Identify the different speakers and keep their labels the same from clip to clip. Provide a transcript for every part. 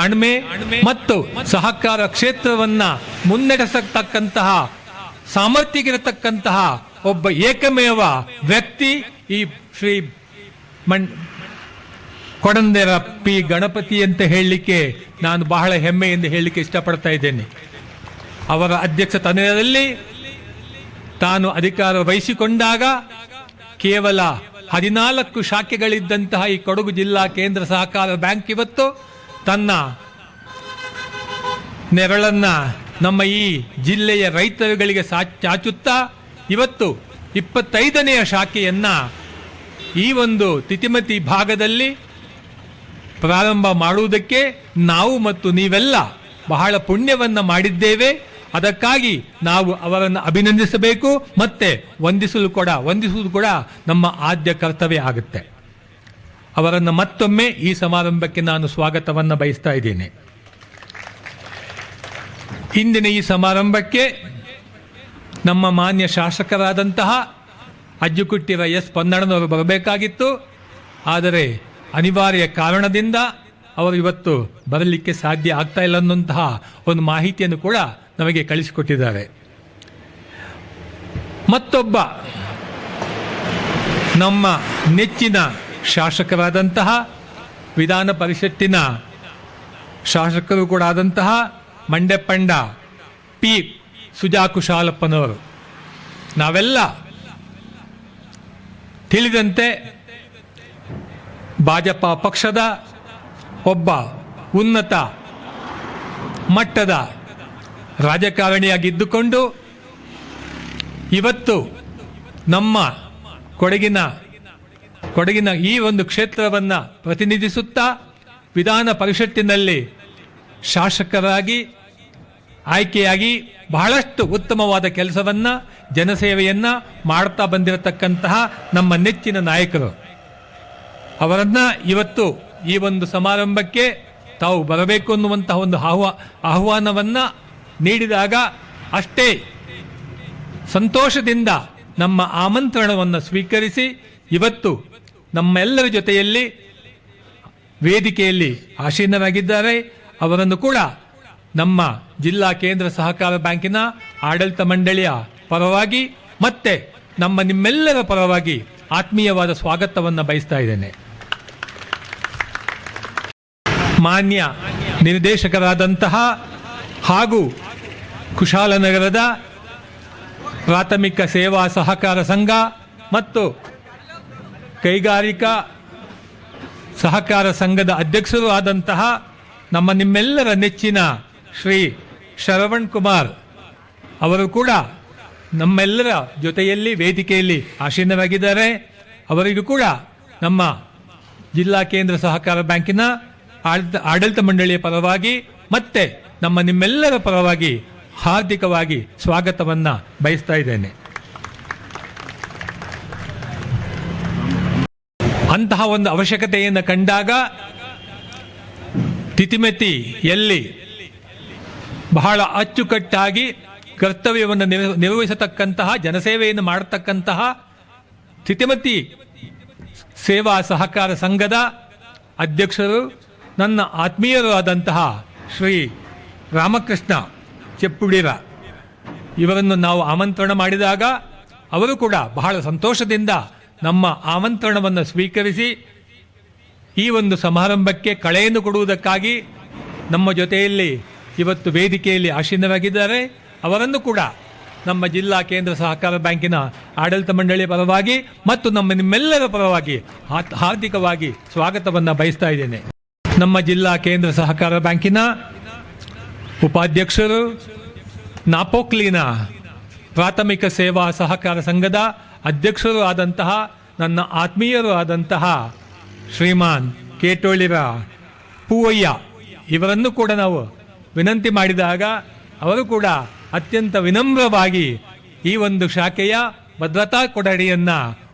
Speaker 1: ಅಣ್ಮೆ ಮತ್ತು ಸಹಕಾರ ಕ್ಷೇತ್ರವನ್ನ ಮುನ್ನಡೆಸತಕ್ಕಂತಹ, ಸಾಮರ್ಥ್ಯಗಿರತಕ್ಕಂತಹ ಒಬ್ಬ ಏಕಮೇವ ವ್ಯಕ್ತಿ ಈ ಶ್ರೀ ಮಣ್ ಕೊಡಂದೆರ ಪಿ ಗಣಪತಿ ಅಂತ ಹೇಳಲಿಕ್ಕೆ ನಾನು ಬಹಳ ಹೆಮ್ಮೆಯಿಂದ ಹೇಳಲಿಕ್ಕೆ ಇಷ್ಟಪಡ್ತಾ ಇದ್ದೇನೆ. ಅವರ ಅಧ್ಯಕ್ಷ ತನಯದಲ್ಲಿ ತಾನು ಅಧಿಕಾರ ವಹಿಸಿಕೊಂಡಾಗ ಕೇವಲ ಹದಿನಾಲ್ಕು ಶಾಖೆಗಳಿದ್ದಂತಹ ಈ ಕೊಡಗು ಜಿಲ್ಲಾ ಕೇಂದ್ರ ಸಹಕಾರ ಬ್ಯಾಂಕ್ ಇವತ್ತು ತನ್ನ ನೆರಳನ್ನ ನಮ್ಮ ಈ ಜಿಲ್ಲೆಯ ರೈತರುಗಳಿಗೆ ಸಾ ಚಾಚುತ್ತಾ ಇವತ್ತು ಇಪ್ಪತ್ತೈದನೆಯ ಶಾಖೆಯನ್ನ ಈ ಒಂದು ತಿತಿಮತಿ ಭಾಗದಲ್ಲಿ ಪ್ರಾರಂಭ ಮಾಡುವುದಕ್ಕೆ ನಾವು ಮತ್ತು ನೀವೆಲ್ಲ ಬಹಳ ಪುಣ್ಯವನ್ನ ಮಾಡಿದ್ದೇವೆ. ಅದಕ್ಕಾಗಿ ನಾವು ಅವರನ್ನು ಅಭಿನಂದಿಸಬೇಕು. ಮತ್ತೆ ವಂದಿಸಲು ಕೂಡ, ವಂದಿಸುವುದು ಕೂಡ ನಮ್ಮ ಆದ್ಯ ಕರ್ತವ್ಯ ಆಗುತ್ತೆ. ಅವರನ್ನು ಮತ್ತೊಮ್ಮೆ ಈ ಸಮಾರಂಭಕ್ಕೆ ನಾನು ಸ್ವಾಗತವನ್ನು ಬಯಸ್ತಾ ಇದ್ದೇನೆ. ಇಂದಿನ ಈ ಸಮಾರಂಭಕ್ಕೆ ನಮ್ಮ ಮಾನ್ಯ ಶಾಸಕರಾದಂತಹ ಅಜ್ಜುಕುಟ್ಟಿರ ಎಸ್. ಪನ್ನಡನವರು ಬರಬೇಕಾಗಿತ್ತು. ಆದರೆ ಅನಿವಾರ್ಯ ಕಾರಣದಿಂದ ಅವರು ಇವತ್ತು ಬರಲಿಕ್ಕೆ ಸಾಧ್ಯ ಆಗ್ತಾ ಇಲ್ಲ ಅನ್ನುವಂತಹ ಒಂದು ಮಾಹಿತಿಯನ್ನು ಕೂಡ ನಮಗೆ ಕಳಿಸಿಕೊಟ್ಟಿದ್ದಾರೆ. ಮತ್ತೊಬ್ಬ ನಮ್ಮ ನೆಚ್ಚಿನ ಶಾಸಕರಾದಂತಹ ವಿಧಾನ ಪರಿಷತ್ತಿನ ಶಾಸಕರು ಕೂಡ ಆದಂತಹ ಮಂಡ್ಯಪ್ಪಂಡ ಪಿ ಸುಜಾ ಕುಶಾಲಪ್ಪನವರು ನಾವೆಲ್ಲ ತಿಳಿದಂತೆ ಭಾಜಪ ಪಕ್ಷದ ಒಬ್ಬ ಉನ್ನತ ಮಟ್ಟದ ರಾಜಕಾರಣಿಯಾಗಿದ್ದುಕೊಂಡು ಇವತ್ತು ನಮ್ಮ ಕೊಡಗಿನ ಕೊಡಗಿನ ಈ ಒಂದು ಕ್ಷೇತ್ರವನ್ನು ಪ್ರತಿನಿಧಿಸುತ್ತಾ ವಿಧಾನ ಪರಿಷತ್ತಿನಲ್ಲಿ ಶಾಸಕರಾಗಿ, ಆಯ್ಕೆಯಾಗಿ ಬಹಳಷ್ಟು ಉತ್ತಮವಾದ ಕೆಲಸವನ್ನ, ಜನಸೇವೆಯನ್ನ ಮಾಡ್ತಾ ಬಂದಿರತಕ್ಕಂತಹ ನಮ್ಮ ನೆಚ್ಚಿನ ನಾಯಕರು. ಅವರನ್ನ ಇವತ್ತು ಈ ಒಂದು ಸಮಾರಂಭಕ್ಕೆ ತಾವು ಬರಬೇಕು ಅನ್ನುವಂತಹ ಒಂದು ಆಹ್ವ, ಆಹ್ವಾನವನ್ನ ನೀಡಿದಾಗ ಅಷ್ಟೇ ಸಂತೋಷದಿಂದ ನಮ್ಮ ಆಮಂತ್ರಣವನ್ನು ಸ್ವೀಕರಿಸಿ ಇವತ್ತು ನಮ್ಮೆಲ್ಲರ ಜೊತೆಯಲ್ಲಿ ವೇದಿಕೆಯಲ್ಲಿ ಆಶೀನರಾಗಿದ್ದಾರೆ ಅವರನ್ನು ಕೂಡ ನಮ್ಮ ಜಿಲ್ಲಾ ಕೇಂದ್ರ ಸಹಕಾರ ಬ್ಯಾಂಕಿನ ಆಡಳಿತ ಮಂಡಳಿಯ ಪರವಾಗಿ ಮತ್ತೆ ನಮ್ಮ ನಿಮ್ಮೆಲ್ಲರ ಪರವಾಗಿ ಆತ್ಮೀಯವಾದ ಸ್ವಾಗತವನ್ನು ಬಯಸ್ತಾ ಇದ್ದೇನೆ. ಮಾನ್ಯ ನಿರ್ದೇಶಕರಾದಂತಹ ಹಾಗೂ ಕುಶಾಲನಗರದ ಪ್ರಾಥಮಿಕ ಸೇವಾ ಸಹಕಾರ ಸಂಘ ಮತ್ತು ಕೈಗಾರಿಕಾ ಸಹಕಾರ ಸಂಘದ ಅಧ್ಯಕ್ಷರೂ ಆದಂತಹ ನಮ್ಮ ನಿಮ್ಮೆಲ್ಲರ ನೆಚ್ಚಿನ ಶ್ರೀ ಶರವಣ್ ಕುಮಾರ್ ಅವರು ಕೂಡ ನಮ್ಮೆಲ್ಲರ ಜೊತೆಯಲ್ಲಿ ವೇದಿಕೆಯಲ್ಲಿ ಆಸೀನರಾಗಿದ್ದಾರೆ ಅವರಿಗೂ ಕೂಡ ನಮ್ಮ ಜಿಲ್ಲಾ ಕೇಂದ್ರ ಸಹಕಾರ ಬ್ಯಾಂಕಿನ ಆಡಳಿತ ಆಡಳಿತ ಮಂಡಳಿಯ ಪರವಾಗಿ ಮತ್ತೆ ನಮ್ಮ ನಿಮ್ಮೆಲ್ಲರ ಪರವಾಗಿ ಹಾರ್ದಿಕವಾಗಿ ಸ್ವಾಗತವನ್ನು ಬಯಸ್ತಾ ಇದ್ದೇನೆ. ಅಂತಹ ಒಂದು ಅವಶ್ಯಕತೆಯನ್ನು ಕಂಡಾಗ ತಿತಿಮೆತಿ ಎಲ್ಲಿ ಬಹಳ ಅಚ್ಚುಕಟ್ಟಾಗಿ ಕರ್ತವ್ಯವನ್ನು ನಿರ್ವ- ನಿರ್ವಹಿಸತಕ್ಕಂತಹ ಜನಸೇವೆಯನ್ನು ಮಾಡತಕ್ಕಂತಹ ತಿತಿಮತಿ ಸೇವಾ ಸಹಕಾರ ಸಂಘದ ಅಧ್ಯಕ್ಷರು, ನನ್ನ ಆತ್ಮೀಯರು ಆದಂತಹ ಶ್ರೀ ರಾಮಕೃಷ್ಣ ಚೆಪ್ಪುಡಿರ ಇವರನ್ನು ನಾವು ಆಮಂತ್ರಣ ಮಾಡಿದಾಗ ಅವರು ಕೂಡ ಬಹಳ ಸಂತೋಷದಿಂದ ನಮ್ಮ ಆಮಂತ್ರಣವನ್ನು ಸ್ವೀಕರಿಸಿ ಈ ಒಂದು ಸಮಾರಂಭಕ್ಕೆ ಕಳೆಯನ್ನು ಕೊಡುವುದಕ್ಕಾಗಿ ನಮ್ಮ ಜೊತೆಯಲ್ಲಿ ಇವತ್ತು ವೇದಿಕೆಯಲ್ಲಿ ಆಶೀನರಾಗಿದ್ದಾರೆ. ಅವರನ್ನು ಕೂಡ ನಮ್ಮ ಜಿಲ್ಲಾ ಕೇಂದ್ರ ಸಹಕಾರ ಬ್ಯಾಂಕಿನ ಆಡಳಿತ ಮಂಡಳಿಯ ಪರವಾಗಿ ಮತ್ತು ನಮ್ಮ ನಿಮ್ಮೆಲ್ಲರ ಪರವಾಗಿ ಹಾರ್ದಿಕವಾಗಿ ಸ್ವಾಗತವನ್ನು ಬಯಸ್ತಾ ಇದ್ದೇನೆ. ನಮ್ಮ ಜಿಲ್ಲಾ ಕೇಂದ್ರ ಸಹಕಾರ ಬ್ಯಾಂಕಿನ ಉಪಾಧ್ಯಕ್ಷರು ನಾಪೋಕ್ಲಿನ ಪ್ರಾಥಮಿಕ ಸೇವಾ ಸಹಕಾರ ಸಂಘದ ಅಧ್ಯಕ್ಷರು ಆದಂತಹ, ನನ್ನ ಆತ್ಮೀಯರು ಆದಂತಹ ಶ್ರೀಮಾನ್ ಕೇಟೋಳಿರ ಪೂವಯ್ಯ, ಇವರನ್ನು ಕೂಡ ನಾವು ವಿನಂತಿ ಮಾಡಿದಾಗ ಅವರು ಕೂಡ ಅತ್ಯಂತ ವಿನಮ್ರವಾಗಿ ಈ ಒಂದು ಶಾಖೆಯ ಭದ್ರತಾ ಕೊಠಡಿಯನ್ನ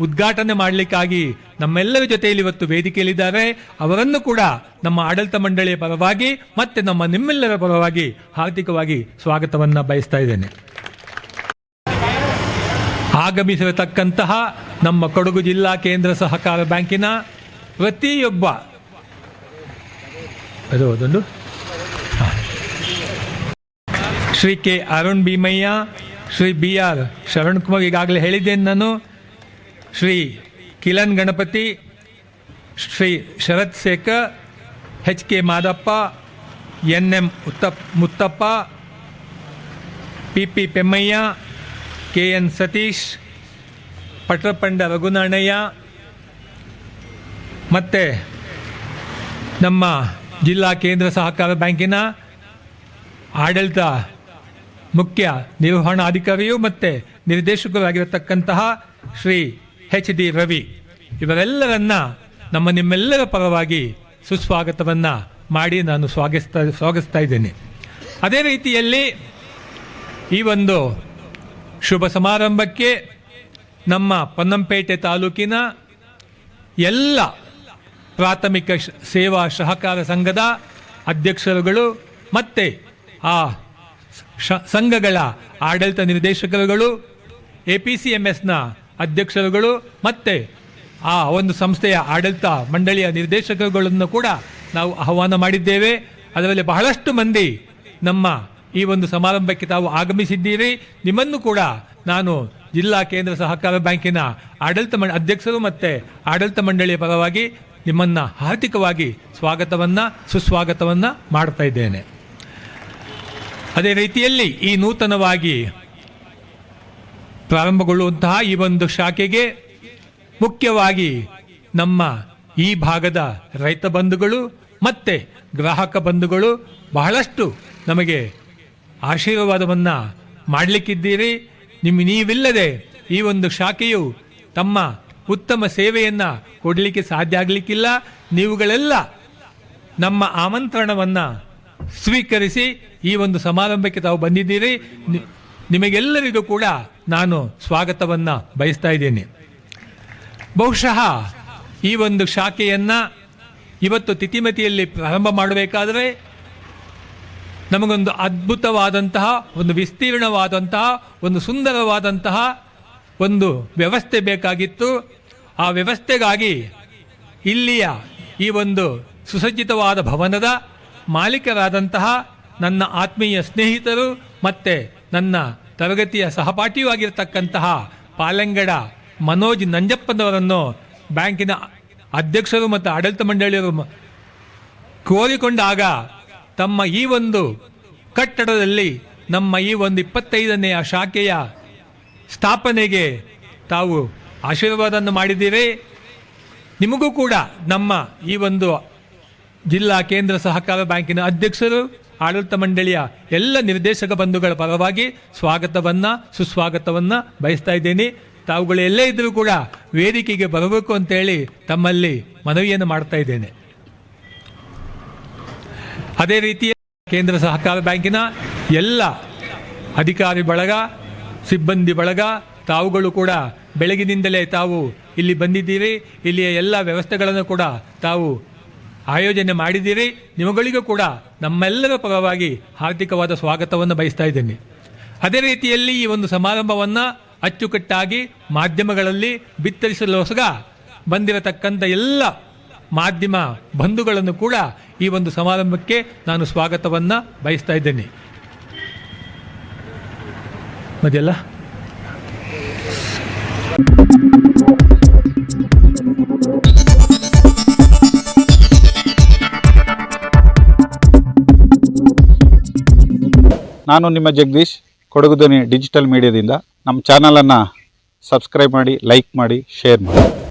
Speaker 1: ಉದ್ಘಾಟನೆ ಮಾಡಲಿಕ್ಕಾಗಿ ನಮ್ಮೆಲ್ಲರ ಜೊತೆಯಲ್ಲಿ ಇವತ್ತು ವೇದಿಕೆಯಲ್ಲಿದ್ದಾರೆ. ಅವರನ್ನು ಕೂಡ ನಮ್ಮ ಆಡಳಿತ ಮಂಡಳಿಯ ಪರವಾಗಿ ಮತ್ತೆ ನಮ್ಮ ನಿಮ್ಮೆಲ್ಲರ ಪರವಾಗಿ ಹಾರ್ದಿಕವಾಗಿ ಸ್ವಾಗತವನ್ನು ಬಯಸ್ತಾ ಇದ್ದೇನೆ. ಆಗಮಿಸಿರತಕ್ಕಂತಹ ನಮ್ಮ ಕೊಡಗು ಜಿಲ್ಲಾ ಕೇಂದ್ರ ಸಹಕಾರ ಬ್ಯಾಂಕಿನ ಪ್ರತಿಯೊಬ್ಬ. ಅದು ಅದೊಂದು. Shri K Arun Bheemaiah, Shri B R Sharan Kumar ಈಗಾಗಲೇ ಹೇಳಿದ್ದೇನೆ ನಾನು. Shri Kilan Ganapathi, Shri Sharath Shekhar, H K Madappa, N M Uthap Muthappa, P P Pemmaiah K N Satish Patrapanda Raghunanaiah, ಮತ್ತು ನಮ್ಮ ಜಿಲ್ಲಾ ಕೇಂದ್ರ ಸಹಕಾರ ಬ್ಯಾಂಕಿನ ಆಡಳಿತ ಮುಖ್ಯ ನಿರ್ವಹಣಾಧಿಕಾರಿಯು ಮತ್ತು ನಿರ್ದೇಶಕರಾಗಿರತಕ್ಕಂತಹ ಶ್ರೀ ಹೆಚ್ ಡಿ ರವಿ. ಇವರೆಲ್ಲರನ್ನ ನಮ್ಮ ನಿಮ್ಮೆಲ್ಲರ ಪರವಾಗಿ ಸುಸ್ವಾಗತವನ್ನು ಮಾಡಿ ನಾನು ಸ್ವಾಗತ ಸ್ವಾಗತಿಸ್ತಾ ಇದ್ದೇನೆ. ಅದೇ ರೀತಿಯಲ್ಲಿ ಈ ಒಂದು ಶುಭ ಸಮಾರಂಭಕ್ಕೆ ನಮ್ಮ ಪೊನ್ನಂಪೇಟೆ ತಾಲೂಕಿನ ಎಲ್ಲ ಪ್ರಾಥಮಿಕ ಸೇವಾ ಸಹಕಾರ ಸಂಘದ ಅಧ್ಯಕ್ಷರುಗಳು ಮತ್ತೆ ಆ ಸಂಘಗಳ ಆಡಳಿತ ನಿರ್ದೇಶಕರುಗಳು ಎ ಪಿ ಸಿ ಎಂ ಎಸ್ನ ಅಧ್ಯಕ್ಷರುಗಳು ಮತ್ತೆ ಆ ಒಂದು ಸಂಸ್ಥೆಯ ಆಡಳಿತ ಮಂಡಳಿಯ ನಿರ್ದೇಶಕರುಗಳನ್ನು ಕೂಡ ನಾವು ಆಹ್ವಾನ ಮಾಡಿದ್ದೇವೆ. ಅದರಲ್ಲಿ ಬಹಳಷ್ಟು ಮಂದಿ ನಮ್ಮ ಈ ಒಂದು ಸಮಾರಂಭಕ್ಕೆ ತಾವು ಆಗಮಿಸಿದ್ದೀರಿ. ನಿಮ್ಮನ್ನು ಕೂಡ ನಾನು ಜಿಲ್ಲಾ ಕೇಂದ್ರ ಸಹಕಾರ ಬ್ಯಾಂಕಿನ ಆಡಳಿತ ಮಂಡ, ಅಧ್ಯಕ್ಷರು ಮತ್ತು ಆಡಳಿತ ಮಂಡಳಿಯ ಪರವಾಗಿ ನಿಮ್ಮನ್ನು ಹಾರ್ದಿಕವಾಗಿ ಸ್ವಾಗತವನ್ನು, ಸುಸ್ವಾಗತವನ್ನು ಮಾಡ್ತಾ ಇದ್ದೇನೆ. ಅದೇ ರೀತಿಯಲ್ಲಿ ಈ ನೂತನವಾಗಿ ಪ್ರಾರಂಭಗೊಳ್ಳುವಂತಹ ಈ ಒಂದು ಶಾಖೆಗೆ ಮುಖ್ಯವಾಗಿ ನಮ್ಮ ಈ ಭಾಗದ ರೈತ ಬಂಧುಗಳು ಮತ್ತು ಗ್ರಾಹಕ ಬಂಧುಗಳು ಬಹಳಷ್ಟು ನಮಗೆ ಆಶೀರ್ವಾದವನ್ನ ಮಾಡಲಿಕ್ಕಿದ್ದೀರಿ. ನಿಮ್ಮ ನೀವಿಲ್ಲದೆ ಈ ಒಂದು ಶಾಖೆಯು ತಮ್ಮ ಉತ್ತಮ ಸೇವೆಯನ್ನು ಕೊಡಲಿಕ್ಕೆ ಸಾಧ್ಯ ಆಗಲಿಕ್ಕಿಲ್ಲ. ನೀವುಗಳೆಲ್ಲ ನಮ್ಮ ಆಮಂತ್ರಣವನ್ನು ಸ್ವೀಕರಿಸಿ ಈ ಒಂದು ಸಮಾರಂಭಕ್ಕೆ ತಾವು ಬಂದಿದ್ದೀರಿ. ನಿಮಗೆಲ್ಲರಿಗೂ ಕೂಡ ನಾನು ಸ್ವಾಗತವನ್ನು ಬಯಸ್ತಾ ಇದ್ದೇನೆ. ಬಹುಶಃ ಈ ಒಂದು ಶಾಖೆಯನ್ನು ಇವತ್ತು ತಿತಿಮತಿಯಲ್ಲಿ ಪ್ರಾರಂಭ ಮಾಡಬೇಕಾದರೆ ನಮಗೊಂದು ಅದ್ಭುತವಾದಂತಹ, ಒಂದು ವಿಸ್ತೀರ್ಣವಾದಂತಹ, ಒಂದು ಸುಂದರವಾದಂತಹ ಒಂದು ವ್ಯವಸ್ಥೆ ಬೇಕಾಗಿತ್ತು. ಆ ವ್ಯವಸ್ಥೆಗಾಗಿ ಇಲ್ಲಿಯ ಈ ಒಂದು ಸುಸಜ್ಜಿತವಾದ ಭವನದ ಮಾಲೀಕರಾದಂತಹ ನನ್ನ ಆತ್ಮೀಯ ಸ್ನೇಹಿತರು ಮತ್ತು ನನ್ನ ತರಗತಿಯ ಸಹಪಾಠಿಯೂ ಆಗಿರತಕ್ಕಂತಹ ಪಾಲಂಗಡ ಮನೋಜ್ ನಂಜಪ್ಪನವರನ್ನು ಬ್ಯಾಂಕಿನ ಅಧ್ಯಕ್ಷರು ಮತ್ತು ಆಡಳಿತ ಮಂಡಳಿಯರು ಕೋರಿಕೊಂಡಾಗ ತಮ್ಮ ಈ ಒಂದು ಕಟ್ಟಡದಲ್ಲಿ ನಮ್ಮ ಈ ಒಂದು ಇಪ್ಪತ್ತೈದನೆಯ ಶಾಖೆಯ ಸ್ಥಾಪನೆಗೆ ತಾವು ಆಶೀರ್ವಾದವನ್ನು ಮಾಡಿದ್ದೀರಿ ನಿಮಗೂ ಕೂಡ ನಮ್ಮ ಈ ಒಂದು ಜಿಲ್ಲಾ ಕೇಂದ್ರ ಸಹಕಾರ ಬ್ಯಾಂಕಿನ ಅಧ್ಯಕ್ಷರು, ಆಡಳಿತ ಮಂಡಳಿಯ ಎಲ್ಲ ನಿರ್ದೇಶಕ ಬಂಧುಗಳ ಪರವಾಗಿ ಸ್ವಾಗತವನ್ನ, ಸುಸ್ವಾಗತವನ್ನ ಬಯಸ್ತಾ ಇದ್ದೇನೆ. ತಾವುಗಳು ಎಲ್ಲೇ ಇದ್ದರೂ ಕೂಡ ವೇದಿಕೆಗೆ ಬರಬೇಕು ಅಂತೇಳಿ ತಮ್ಮಲ್ಲಿ ಮನವಿಯನ್ನು ಮಾಡ್ತಾ ಇದ್ದೇನೆ. ಅದೇ ರೀತಿಯ ಕೇಂದ್ರ ಸಹಕಾರ ಬ್ಯಾಂಕಿನ ಎಲ್ಲ ಅಧಿಕಾರಿ ಬಳಗ, ಸಿಬ್ಬಂದಿ ಬಳಗ, ತಾವುಗಳು ಕೂಡ ಬೆಳಗಿನಿಂದಲೇ ತಾವು ಇಲ್ಲಿ ಬಂದಿದ್ದೀರಿ. ಇಲ್ಲಿಯ ಎಲ್ಲ ವ್ಯವಸ್ಥೆಗಳನ್ನು ಕೂಡ ತಾವು ಆಯೋಜನೆ ಮಾಡಿದ್ದೀರಿ. ನಿಮಗಳಿಗೂ ಕೂಡ ನಮ್ಮೆಲ್ಲರ ಪರವಾಗಿ ಹಾರ್ದಿಕವಾದ ಸ್ವಾಗತವನ್ನು ಬಯಸ್ತಾ ಇದ್ದೇನೆ. ಅದೇ ರೀತಿಯಲ್ಲಿ ಈ ಒಂದು ಸಮಾರಂಭವನ್ನು ಅಚ್ಚುಕಟ್ಟಾಗಿ ಮಾಧ್ಯಮಗಳಲ್ಲಿ ಬಿತ್ತರಿಸಲೋಸಗ ಬಂದಿರತಕ್ಕಂಥ ಎಲ್ಲ ಮಾಧ್ಯಮ ಬಂಧುಗಳನ್ನು ಕೂಡ ಈ ಒಂದು ಸಮಾರಂಭಕ್ಕೆ ನಾನು ಸ್ವಾಗತವನ್ನ ಬಯಸ್ತಾ ಇದ್ದೇನೆ. ಮದೆಲ್ಲ
Speaker 2: ನಾನು ನಿಮ್ಮ ಜಗದೀಶ್, ಕೊಡಗು ಡಿಜಿಟಲ್ ಮೀಡಿಯಾದಿಂದ. ನಮ್ಮ ಚಾನಲನ್ನು ಸಬ್ಸ್ಕ್ರೈಬ್ ಮಾಡಿ, ಲೈಕ್ ಮಾಡಿ, ಶೇರ್ ಮಾಡಿ.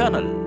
Speaker 3: ಕೊಡಗು